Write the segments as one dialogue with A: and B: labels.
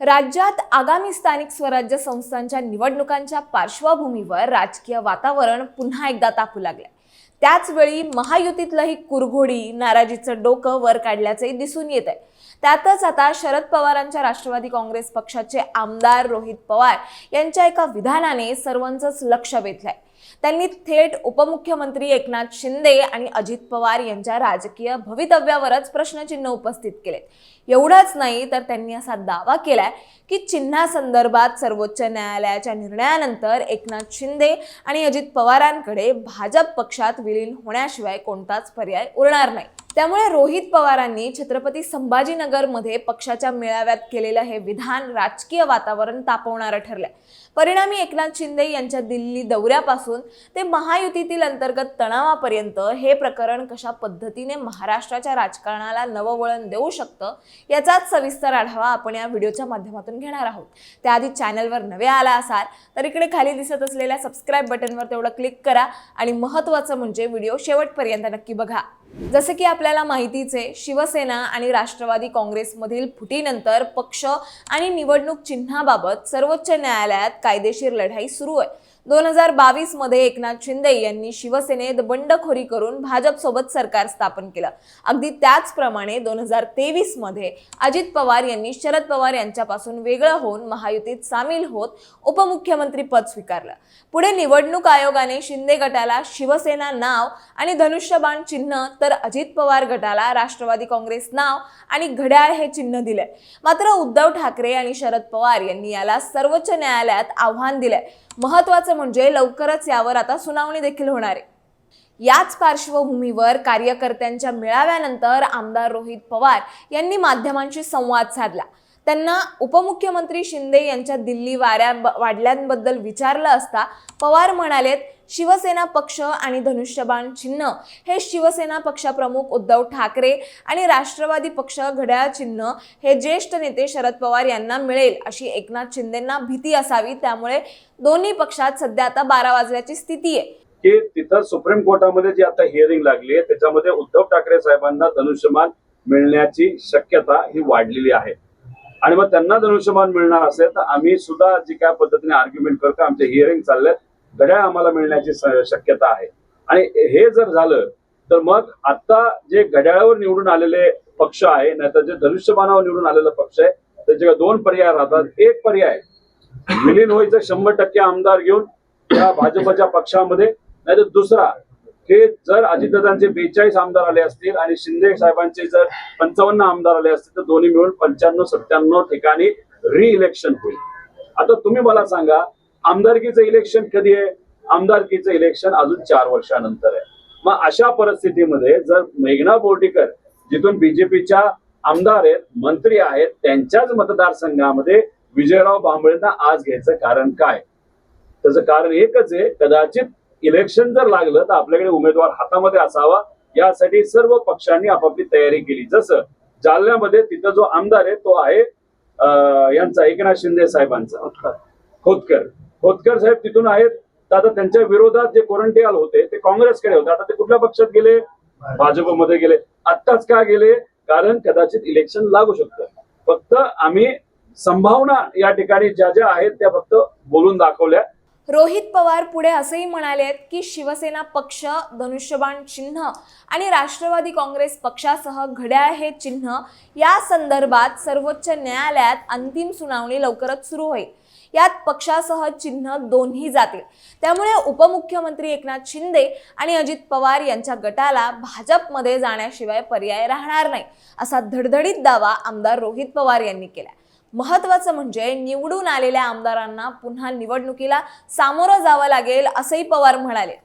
A: राज्यात आगामी स्थानिक स्वराज्य संस्थांच्या निवडणुकांच्या पार्श्वभूमीवर राजकीय वातावरण पुन्हा एकदा तापू लागले त्याचवेळी महायुतीतलंही कुरघोडी नाराजीचं डोकं वर काढल्याचे दिसून येत आहे त्यातच आता शरद पवारांच्या राष्ट्रवादी काँग्रेस पक्षाचे आमदार रोहित पवार यांच्या एका विधानाने सर्वांचंच लक्ष वेधलंय. त्यांनी थेट उपमुख्यमंत्री एकनाथ शिंदे आणि अजित पवार यांच्या राजकीय भवितव्यावरच प्रश्नचिन्ह उपस्थित केले एवढंच नाही तर त्यांनी असा दावा केलाय की चिन्हासंदर्भात सर्वोच्च न्यायालयाच्या निर्णयानंतर एकनाथ शिंदे आणि अजित पवारांकडे भाजप पक्षात विलीन होण्याशिवाय कोणताच पर्याय उरणार नाही. त्यामुळे रोहित पवारांनी छत्रपती संभाजीनगरमध्ये पक्षाच्या मेळाव्यात केलेलं हे विधान राजकीय वातावरण तापवणारं ठरलं परिणामी एकनाथ शिंदे यांच्या दिल्ली दौऱ्यापासून ते महायुतीतील अंतर्गत तणावापर्यंत हे प्रकरण कशा पद्धतीने महाराष्ट्राच्या राजकारणाला नवं वळण देऊ शकतं याचाच सविस्तर आढावा आपण या व्हिडिओच्या माध्यमातून घेणार आहोत. त्याआधी चॅनलवर नवे आला असाल तर इकडे खाली दिसत असलेल्या सबस्क्राईब बटनवर तेवढं क्लिक करा आणि महत्त्वाचं म्हणजे व्हिडिओ शेवटपर्यंत नक्की बघा. जसं की आपल्याला माहितीच आहे शिवसेना आणि राष्ट्रवादी काँग्रेसमधील फुटीनंतर पक्ष आणि निवडणूक चिन्हाबाबत सर्वोच्च न्यायालयात कायदेशीर लढाई सुरू आहे. दोन हजार बावीसमध्ये एकनाथ शिंदे यांनी शिवसेनेत बंडखोरी करून भाजपसोबत सरकार स्थापन केलं. अगदी त्याचप्रमाणे दोन हजार तेवीसमध्ये अजित पवार यांनी शरद पवार यांच्यापासून वेगळं होऊन महायुतीत सामील होत उपमुख्यमंत्री पद स्वीकारलं. पुढे निवडणूक आयोगाने शिंदे गटाला शिवसेना नाव आणि धनुष्यबाण चिन्ह तर अजित पवार गटाला राष्ट्रवादी काँग्रेस नाव आणि घड्याळ हे चिन्ह दिलंय. मात्र उद्धव ठाकरे आणि शरद पवार यांनी याला सर्वोच्च न्यायालयात आव्हान दिलंय. महत्वाचं म्हणजे लवकरच यावर आता सुनावणी देखील होणार आहे. याच पार्श्वभूमीवर कार्यकर्त्यांच्या मेळाव्यानंतर आमदार रोहित पवार यांनी माध्यमांशी संवाद साधला. त्यांना उपमुख्यमंत्री शिंदे यांच्या दिल्ली वाऱ्या वाढल्यांबद्दल विचारलं असता पवार म्हणालेत शिवसेना पक्ष आणि धनुष्यबाण चिन्ह हे शिवसेना पक्षप्रमुख उद्धव ठाकरे आणि राष्ट्रवादी पक्ष घड्याळ चिन्ह हे ज्येष्ठ नेते शरद पवार यांना मिळेल अशी एकनाथ शिंदेना भीती असावी. त्यामुळे दोन्ही पक्षात सध्या आता बारा वाजल्याची स्थिती आहे.
B: की तिथं सुप्रीम कोर्टामध्ये जी आता हिअरिंग लागली आहे त्याच्यामध्ये उद्धव ठाकरे साहेबांना धनुष्यमान मिळण्याची शक्यता ही वाढलेली आहे. आणि मग त्यांना धनुष्यमान मिळणार असेल तर आम्ही सुद्धा जी काय पद्धतीने आर्ग्युमेंट करतो आमचे हिअरिंग चालल्यात घड्याळ आम्हाला मिळण्याची शक्यता आहे. आणि हे जर झालं तर मग आता जे घड्याळावर निवडून आलेले पक्ष आहे नाहीतर जे धनुष्यबाणावर निवडून आलेला पक्ष आहे त्याचे दोन पर्याय राहतात. एक पर्याय विलीन होईचं शंभर टक्के आमदार घेऊन त्या भाजपच्या पक्षामध्ये नाहीतर दुसरा हे जर अजितदादांचे बेचाळीस आमदार आले असतील आणि शिंदे साहेबांचे जर पंचावन्न आमदार आले असतील तर दोन्ही मिळून पंच्याण्णव सत्त्याण्णव ठिकाणी रिइलेक्शन होईल. आता तुम्ही मला सांगा आमदारकीचं इलेक्शन कधी आहे? आमदारकीचं इलेक्शन अजून चार वर्षानंतर आहे. मग अशा परिस्थितीमध्ये जर मेघना बोर्डीकर जिथून बीजेपीच्या आमदार आहेत मंत्री आहेत त्यांच्याच मतदारसंघामध्ये विजयराव भांबळेंना आज घ्यायचं कारण काय? त्याचं कारण एकच आहे कदाचित इलेक्शन जर लागलं तर आपल्याकडे उमेदवार हातामध्ये असावा. यासाठी सर्व पक्षांनी आपापली तयारी केली. जसं जालन्यामध्ये तिथं जो आमदार आहे तो आहे यांचा एकनाथ शिंदे साहेबांचा. खोतकर. खोतकर साहेब तिथून आहेत. तर आता त्यांच्या विरोधात जे कोरंटियाल होते ते काँग्रेसकडे होते. आता ते कुठल्या पक्षात गेले? भाजपमध्ये गेले. आत्ताच का गेले? कारण कदाचित इलेक्शन लागू शकतं. फक्त आम्ही संभावना या ठिकाणी ज्या ज्या आहेत त्या फक्त बोलून दाखवल्या.
A: रोहित पवार पुढे असंही म्हणाले आहेत की शिवसेना पक्ष धनुष्यबाण चिन्ह आणि राष्ट्रवादी काँग्रेस पक्षासह घड्याळ हे चिन्ह या संदर्भात सर्वोच्च न्यायालयात अंतिम सुनावणी लवकरच सुरू होईल. यात पक्षासह चिन्ह दोन्ही जातील. त्यामुळे उपमुख्यमंत्री एकनाथ शिंदे आणि अजित पवार यांच्या गटाला भाजपमध्ये जाण्याशिवाय पर्याय राहणार नाही असा धडधडीत दावा आमदार रोहित पवार यांनी केला महत्त्वाचं म्हणजे निवडून आलेल्या आमदारांना पुन्हा निवडणुकीला सामोरं जावं लागेल असंही पवार म्हणाले.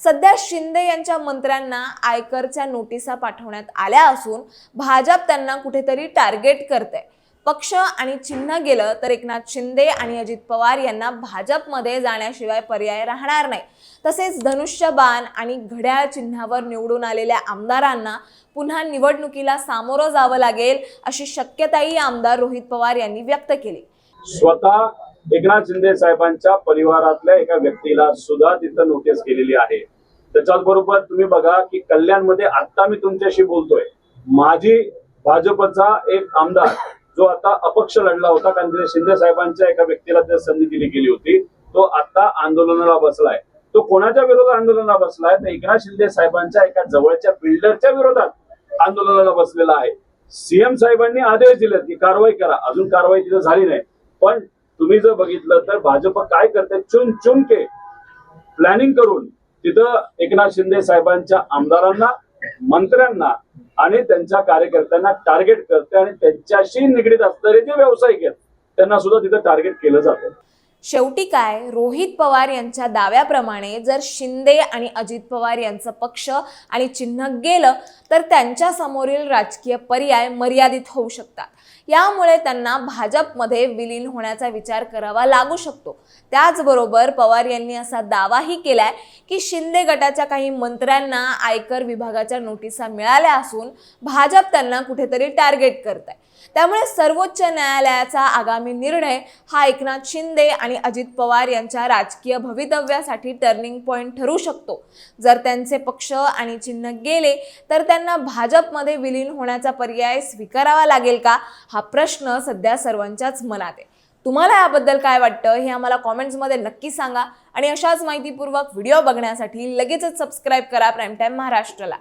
A: सध्या शिंदे यांच्या मंत्र्यांना आयकरच्या नोटिसा पाठवण्यात आल्या असून भाजप त्यांना कुठेतरी टार्गेट करते पक्ष आणि चिन्ह गेलं तर एकनाथ शिंदे आणि अजित पवार यांना भाजपमध्ये जाण्याशिवाय पर्याय राहणार नाही. तसेच धनुष्यबाण आणि घड्याळ चिन्हावर निवडून आलेल्या आमदारांना पुन्हा निवडणुकीला सामोरं जावं लागेल अशी शक्यताही आमदार रोहित पवार यांनी व्यक्त केली.
B: स्वतः एकनाथ शिंदे साहेबांच्या परिवारातल्या एका व्यक्तीला सुद्धा तिथं नोटीस केलेली आहे. त्याच्याच बरोबर तुम्ही बघा की कल्याणमध्ये आता मी तुमच्याशी बोलतोय. माझी भाजपचा एक आमदार जो आता अपक्ष लढला होता कारण तिथे शिंदे साहेबांच्या एका व्यक्तीला त्या संधी दिली गेली होती. तो आता आंदोलनाला बसलाय. तो कोणाच्या विरोधात आंदोलनाला बसलाय? तर एकनाथ शिंदे साहेबांच्या एका जवळच्या बिल्डरच्या विरोधात आंदोलनाला बसलेला आहे. सीएम साहेबांनी आदेश दिले की कारवाई करा. अजून कारवाई तिथं झाली नाही. पण तुम्ही जर बघितलं तर भाजप काय करते? चुन चुन के प्लॅनिंग करून तिथं एकनाथ शिंदे साहेबांच्या आमदारांना मंत्र्यांना आणि त्यांच्या कार्यकर्त्यांना टार्गेट करते आणि त्यांच्याशी निगडीत असणारे जे व्यावसायिक आहेत त्यांना सुद्धा तिथं टार्गेट केलं जातं.
A: शेवटी काय? रोहित पवार यांच्या दाव्याप्रमाणे जर शिंदे आणि अजित पवार यांचं पक्ष आणि चिन्ह गेलं तर त्यांच्या समोरील राजकीय पर्याय मर्यादित होऊ शकतात. यामुळे त्यांना भाजपमध्ये विलीन होण्याचा विचार करावा लागू शकतो. त्याचबरोबर पवार यांनी असा दावाही केलाय की शिंदे गटाच्या काही मंत्र्यांना आयकर विभागाच्या नोटिसा मिळाल्या असून भाजप त्यांना कुठेतरी टार्गेट करत आहे त्यामुळे सर्वोच्च न्यायालयाचा आगामी निर्णय हा एकनाथ शिंदे आणि अजित पवार यांच्या राजकीय भवितव्यासाठी टर्निंग पॉईंट ठरू शकतो. जर त्यांचे पक्ष आणि चिन्ह गेले तर त्यांना भाजपमध्ये विलीन होण्याचा पर्याय स्वीकारावा लागेल का? हा प्रश्न सध्या सर्वांच्याच मनात आहे. तुम्हाला याबद्दल काय वाटतं हे आम्हाला कॉमेंट्समध्ये नक्की सांगा. आणि अशाच माहितीपूर्वक व्हिडिओ बघण्यासाठी लगेचच सबस्क्राईब करा प्राईम टाईम महाराष्ट्राला.